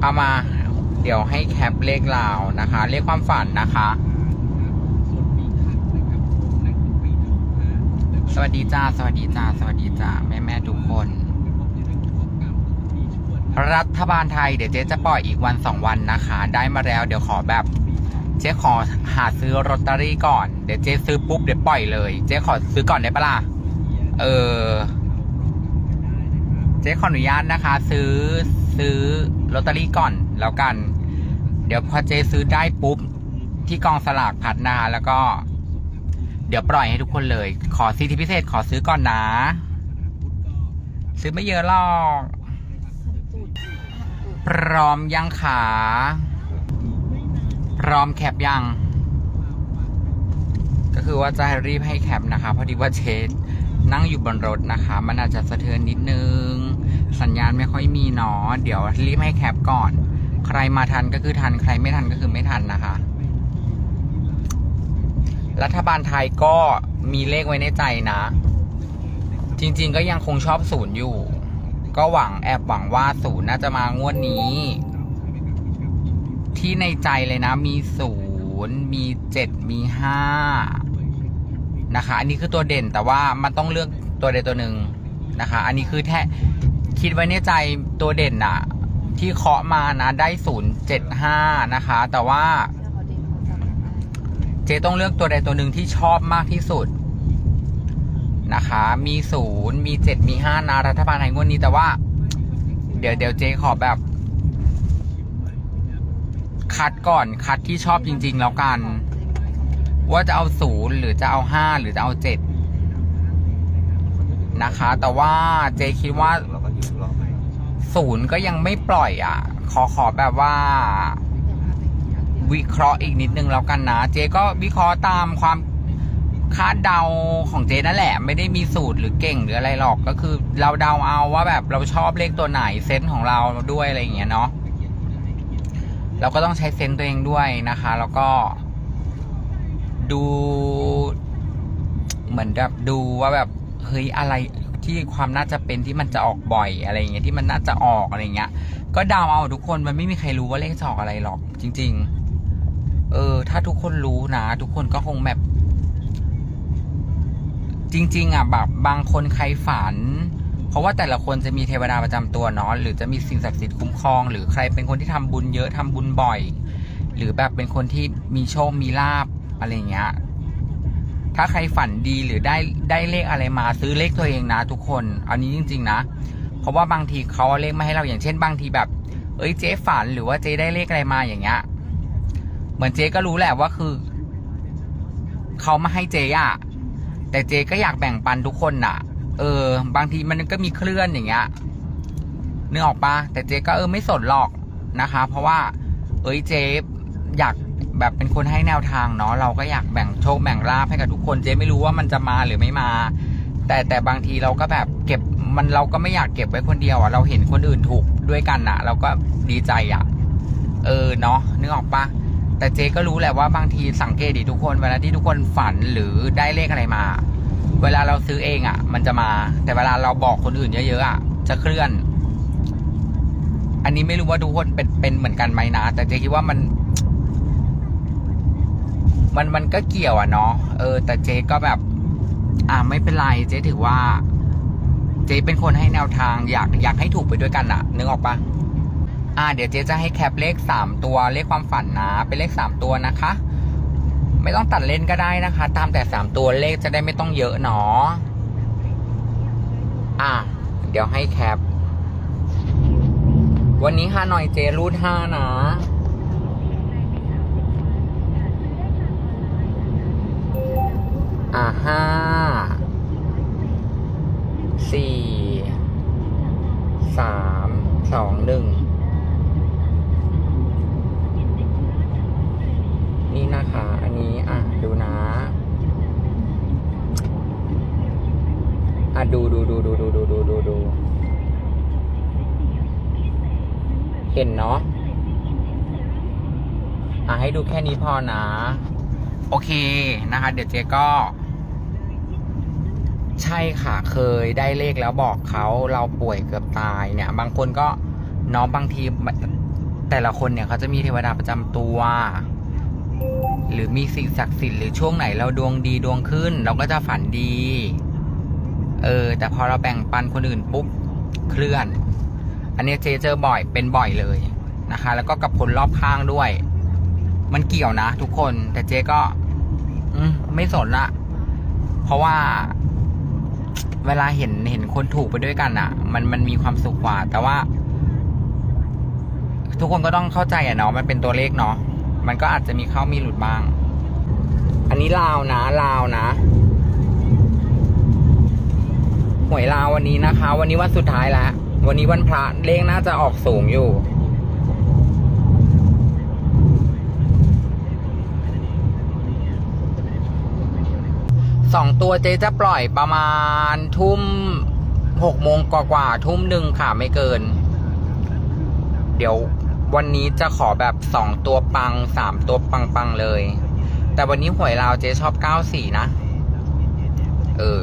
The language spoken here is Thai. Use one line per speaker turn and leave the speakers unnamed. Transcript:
เอามา เดี๋ยวให้แคปเลขลาวนะคะ เลขความฝันนะคะ สวัสดีจ้า สวัสดีจ้า สวัสดีจ้า แม่แม่ทุกคน รัฐบาลไทยเดี๋ยวเจ๊จะปล่อยอีกวันสองวันนะคะ ได้มาแล้ว เดี๋ยวขอแบบเจ๊ขอหาซื้อลอตเตอรี่ก่อน เดี๋ยวเจ๊ซื้อปุ๊บเดี๋ยวปล่อยเลย เจ๊ขอซื้อก่อนได้ปะล่ะ เออ จ๊ขออนุญาตนะคะ ซื้อซื้อลอตเตอรี่ก่อนแล้วกัน เดี๋ยวพอเจ๊ซื้อได้ปุ๊บ ที่กองสลากพัดนาแล้วก็ เดี๋ยวปล่อยให้ทุกคนเลย ขอสิทธิพิเศษขอซื้อก่อนนะ ซื้อไม่เยอะหรอก พร้อมยังขา พร้อมแคปยัง ก็คือว่าจะรีบให้แคปนะคะ พอดีว่าเชดนั่งอยู่บนรถนะคะ มันอาจจะสะเทือนนิดนึง สัญญาณไม่ค่อยมีเนาะเดี๋ยวรีบให้แคปก่อน ใครมาทันก็คือทันใครไม่ทันก็คือไม่ทันนะคะ รัฐบาลไทยก็มีเลขไว้ในใจนะ จริง ๆ ก็ยังคงชอบศูนย์อยู่ ก็หวังแอบหวังว่าศูนย์น่าจะมางวดนี้ ที่ในใจเลยนะ มีศูนย์มีเจ็ดมีห้านะคะ อันนี้คือตัวเด่นแต่ว่ามันต้องเลือกตัวใดตัวหนึ่งนะคะ อันนี้คือแท้ คิดไว้ในใจตัวเด่นอะที่เคาะมานะได้ศูนย์เจ็ดห้านะคะ แต่ว่า เจต้องเลือกตัวใดตัวหนึ่งที่ชอบมากที่สุดนะคะ มีศูนย์มีเจ็ดมีห้านะรัฐบาลไทยงวดนี้แต่ว่า เดี๋ยวเดี๋ยวเจขอแบบ คัดก่อนคัดที่ชอบจริง ๆ แล้วกัน ว่าจะเอาศูนย์หรือจะเอาห้าหรือจะเอาเจ็ดนะคะ แต่ว่าเจคิดว่า
เราก็อยู่รอบ
ศูนย์ก็ยังไม่ปล่อยอะ ขอขอแบบว่า วิเคราะห์อีกนิดนึงแล้วกันนะ เจ๊ก็วิเคราะห์ตามความคาดเดาของเจ๊นั่นแหละ ไม่ได้มีสูตรหรือเก่งหรืออะไรหรอกก็คือ เราเดาเอาว่าแบบเราชอบเลขตัวไหนเซนส์ของเราด้วยอะไรอย่างเงี้ยเนาะเราก็ต้องใช้เซนส์ตัวเองด้วยนะคะ แล้วก็ดูเหมือนแบบดูว่าแบบเฮ้ยอะไร ที่ความน่าจะเป็นที่มันจะออกบ่อยอะไรอย่างเงี้ยที่มันน่าจะออกอะไรเงี้ย ก็เดาเอาทุกคนมันไม่มีใครรู้ว่าเลขจะออกอะไรหรอก จริง ๆ เออ ถ้าทุกคนรู้นะ ทุกคนก็คงแบบ จริง ๆ อะแบบบางคนใครฝัน เพราะว่าแต่ละคนจะมีเทวดาประจำตัวเนาะหรือจะมีสิ่งศักดิ์สิทธิ์คุ้มครอง หรือใครเป็นคนที่ทำบุญเยอะทำบุญบ่อย หรือแบบเป็นคนที่มีโชคมีลาบอะไรเงี้ย ถ้าใครฝันดีหรือได้ได้เลขอะไรมาซื้อเลขตัวเองนะทุกคนอันนี้จริง ๆ นะ เพราะว่าบางทีเขาเอาเลขมาให้เราอย่างเช่นบางทีแบบ เอ้ยเจ๊ฝันหรือว่าเจ๊ได้เลขอะไรมาอย่างเงี้ยเหมือนเจ๊ก็รู้แหละว่าคือเขามาให้เจ๊อะแต่เจ๊ก็อยากแบ่งปันทุกคนน่ะ เออ บางทีมันก็มีเคลื่อนอย่างเงี้ยนึกออกปะแต่เจ๊ก็เออไม่สนหรอกนะคะ เพราะว่า เอ้ยเจ๊อยาก แบบเป็นคนให้แนวทางเนาะเราก็อยากแบ่งโชคแบ่งลาภให้กับทุกคนเจ๊ไม่รู้ว่ามันจะมาหรือไม่มา แต่แต่บางทีเราก็แบบเก็บมันเราก็ไม่อยากเก็บไว้คนเดียวอะเราเห็นคนอื่นถูกด้วยกันอะ เราก็ดีใจอะ เออเนาะนึกออกปะแต่เจ๊ก็รู้แหละว่าบางทีสังเกตดิทุกคนเวลาที่ทุกคนฝันหรือได้เลขอะไรมา เวลาเราซื้อเองอะ มันจะมา แต่เวลาเราบอกคนอื่นเยอะๆอะจะเคลื่อน อันนี้ไม่รู้ว่าทุกคนเป็นเป็นเหมือนกันไหมนะแต่เจ๊คิดว่ามัน มันมันก็เกี่ยวอะเนาะเออ แต่เจ๊ก็แบบ อ่าไม่เป็นไรเจ๊ถือว่า เจ๊เป็นคนให้แนวทางอยากอยากให้ถูกไปด้วยกันอะนึกออกปะอ่า เดี๋ยวเจ๊จะให้แคปเลขสามตัวเลขความฝันนะเป็นเลขสามตัวนะคะ ไม่ต้องตัดเล่นก็ได้นะคะ ตามแต่สามตัวเลขจะได้ไม่ต้องเยอะเนาะอะเดี๋ยวให้แคป วันนี้ฮานอยเจรูดห้านะ อ่าห้าสี่สามสองหนึ่งนี่นะคะ อันนี้อะดูนะ อะดูดูดูดูดูดูดูดูดูเห็นเนาะอะให้ดูแค่นี้พอนะ โอเคนะคะ เดี๋ยวเจ๊ก็ ใช่ค่ะเคยได้เลขแล้วบอกเขาเราป่วยเกือบตายเนี่ย บางคนก็น้องบางทีแต่ละคนเนี่ยเขาจะมีเทวดาประจำตัว หรือมีสิ่งศักดิ์สิทธิ์หรือช่วงไหนเราดวงดีดวงขึ้น เราก็จะฝันดี เออ แต่พอเราแบ่งปันคนอื่นปุ๊บเคลื่อน อันนี้เจเจอบ่อยเป็นบ่อยเลยนะคะ แล้วก็กับคนรอบข้างด้วย มันเกี่ยวนะทุกคนแต่เจ๊ก็ อืไม่สนละเพราะว่า เวลาเห็นเห็นคนถูกไปด้วยกันอะมันมันมีความสุขกว่า แต่ว่า ทุกคนก็ต้องเข้าใจอะเนาะมันเป็นตัวเลขเนาะมันก็อาจจะมีเข้ามีหลุดบ้าง อันนี้ลาวนะลาวนะหวยลาววันนี้นะคะ วันนี้วันสุดท้ายแล้ววันนี้วันพระเลขน่าจะออกสูงอยู่ สองตัวเจ๊จะปล่อยประมาณทุ่มหกโมงกว่าๆทุ่มหนึ่งค่ะไม่เกิน เดี๋ยววันนี้จะขอแบบสองตัวปังสามตัวปังปังเลย แต่วันนี้หวยลาวเจ๊ชอบเก้าสี่นะ เออ